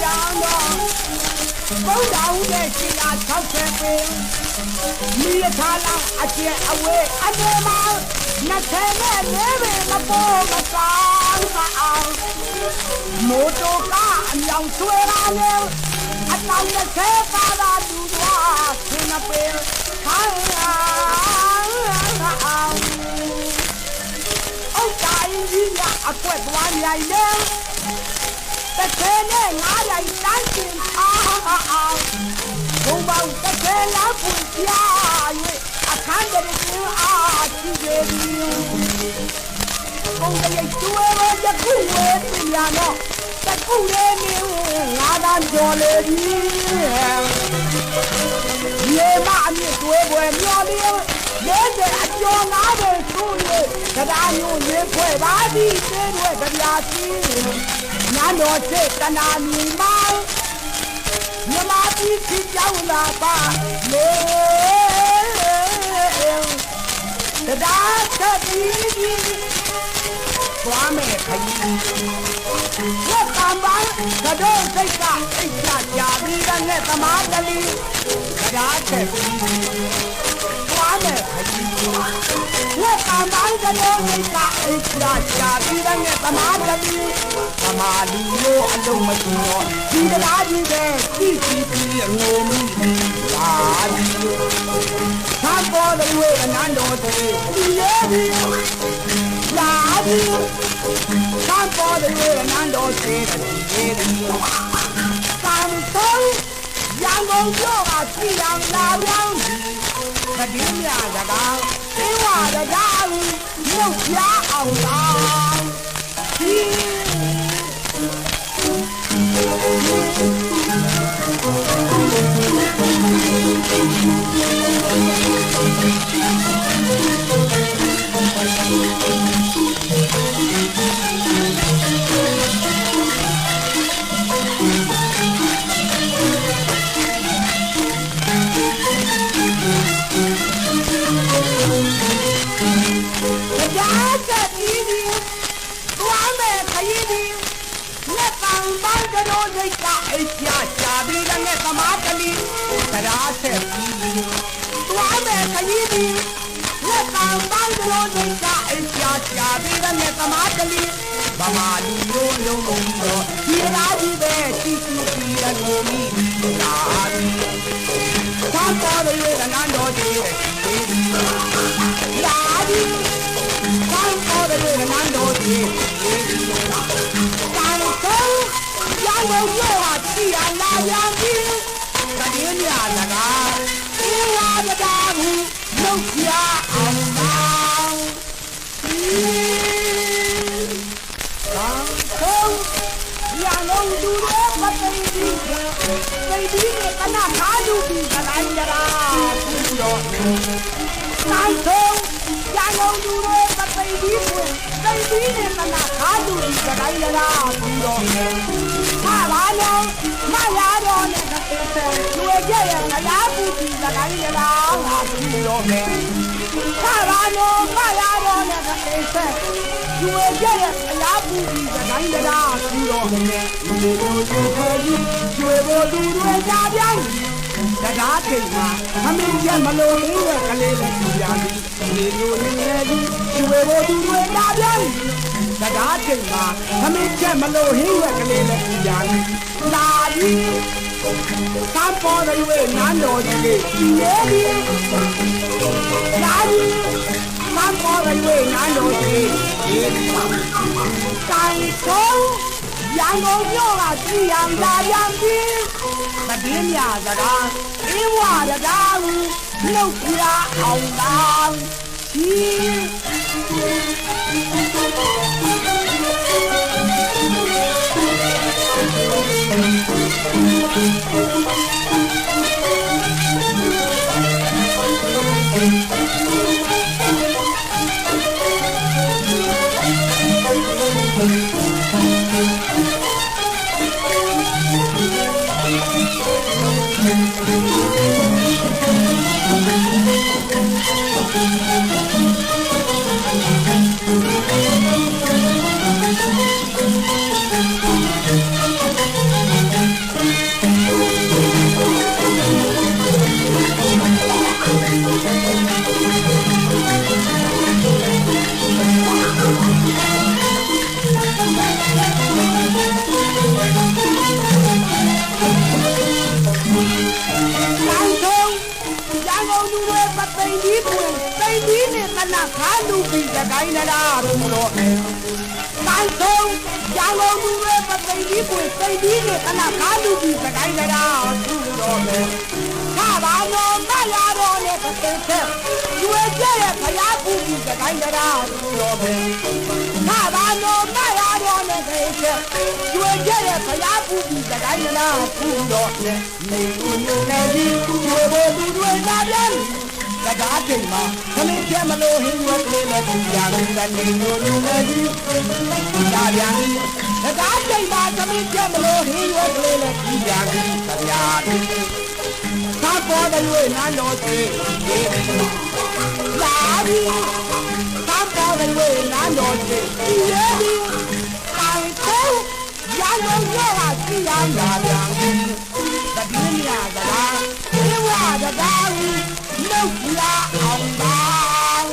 ပြောင်းတော့ဘုံတော်ရဲ့ရှင်လာ60ပင်မိရထားလောက်အကျက်အဝေးအနေမှာနှစ်ထဲနဲ့လေးပင်မပေါ်မဆောင်အောင်မိုးတိုကအမြောင်ဆွဲလာလေအတောင်တစ်ဆဲပါလာသူသွားဆင်းပင်ခိုင်းအောင်အောက်တိုင်းကြီးကအကွက်သွားနိုင်လေ တစ်ခဲနဲ့ငါးရိုင်တန်းကျင်အားအောင်ဘုံပေါင်းတစ်ခဲလားပွင့်ပြ၍အခန်းတည်းကအားရှိကြသည်ဘုံတည်းကျွဲရရခုဝဲပြန်တော့တခုလေးနေငါသာကြော်လေပြီရေမအမြင့်တွေးပွဲမျောလျေရဲတဲ့အကျော်ငါးတွေသူ့ရဲ့တရားမျိုးရေးဖွဲ့ပါသည် တဲတွေကြပြာစီနန်းတော်စိတ်တနာမီမောင်းမြမတိချစ်ကြောင်းလာပါလေတရားချက်ပြီးပြီးသွားမယ်ခကြီးလက်ကံပန်းကတော့ စိတ်ကအိတ်ချကြပြီးတဲ့နဲ့သမားတလီတရားချက်ပြီးသွားမယ်ခကြီးလက်ကံပန်းကတော့စိတ်ကအိတ်ချကြပြီးတဲ့နဲ့သမားတလီသမားလူလို့အလုံးမကျတော့ဒီတရားကြီးပဲကြည့်ကြည့်ပြီးငိုမိလာဒီသာပေါ်တဲ့ဝေအနန္တော်တဲ့ဒီရဲ့ဒီလာဒီသာပေါ်တဲ့ဝေအနန္တော်တဲ့ဒီရဲ့ဒီသံဆုံးရန်ကုန်ကျော်ကကြည်အောင်လာပြောင်းကတိမြာစကား သိဝရတာမြုပ်ပြအောင်လား န်းကတော်စိတ်ကအိတ်ချရှာပြီးတဲ့နဲ့သမားကလေးတရားချက်ပြီးဒီသွားမယ်ခရီးဒီ ရောင်းလို့ရောဟာတိရလာပြန်ပြီတတိယမြာလကားဒီလာကြတာဘူးလုံးပြအောင်ပါကောင်းဆုံးရောင်းလို့လူတွေမသိဘူးသိပြီးကနခါလူပြီးကတိုင်းကြတာဘူးတော့ကောင်းဆုံးရောင်းလို့လူတွေမသိဘူးသိပြီးကနခါလူပြီးကတိုင်းကြတာဘူးတော့ဟာပါလုံးမရတော့နဲ့ကတဲ့ကျွေကြရဲ့ခရားပူပြီးကတိုင်းကြတာဟာဘူးတော့ဟာပါလုံးမရတော့နဲ့ကတဲ့ကျွေကြရဲ့ခရားပူပြီးကတိုင်းကြတာဘူးတော့ ဒီလိုဆိုခဲ့ပြီးကျွေပေါ်သူတွေကြပြန်တကားထိတ်မှာမမင်းချက်မလို့ရင်းရဲ့ကလေးလေးကြပြန်ပြီးဒီလိုနေနေပြီးကျွေပေါ်သူတွေကြပြန်တကားထိတ်မှာမမင်းချ က်မလို့ရင်းရဲ့ကလေးလေးကြပြန်လာပြီးကံပေါ်တဲ့ဝေနန်းတော်ကြီးလေးဒီရဲ့ဒီလာပြီးကံပေါ်တဲ့ဝေနန်းတော်ကြီးဒီကံဆုံး ရန်ကုန်မြို့ကကြည်အောင်လာပြန်ပြီးတတိယမြစကားအေးဝရတာဘူးနှုတ်ပြအောင်လားဒီ ခါလူပြီးတကိုင်းနရာသူတော်တိုင်းဆုံးကြောင်လုံးသူရဲ့ပသိကြီးကိုစိတ်ကြီးနဲ့ခဏခါလူပြီးတကိုင်းနရာသူတော်ပဲခါပါတော့မရတော့နဲ့ပသိချက်ရွေကျရဲ့ဖျားပူပြီးတကိုင်းနရာသူတော်ပဲခါပါတော့မရတော့နဲ့ပသိချက်ရွေကျရဲ့ဖျားပူပြီးတကိုင်းနရာသူတော်ပဲနေဦးနေကြီးရွေဖို့သူတွေလာပြန် တကားချိန်မှာသမင်းပြမလို့ဟင်းရွက်ကလေးနဲ့ပြာလုံးကနေလို့လူနေကြီးဒါပြန်တကားချိန်မှာသမင်းပြမလို့ဟင်းရွက်ကလေးနဲ့ပြာကြီးဗျာသာပေါ်တယ်ရွေးနန်းတော်ကြီးလာပြီသာပေါ်တယ်ရွေးနန်းတော်ကြီးဒီရဲ့ဒီတိုင်ကိုရလုံးရောတာကြည့်ရတာဗျာတတိယစကားဒီဝါစကား Wala ang bang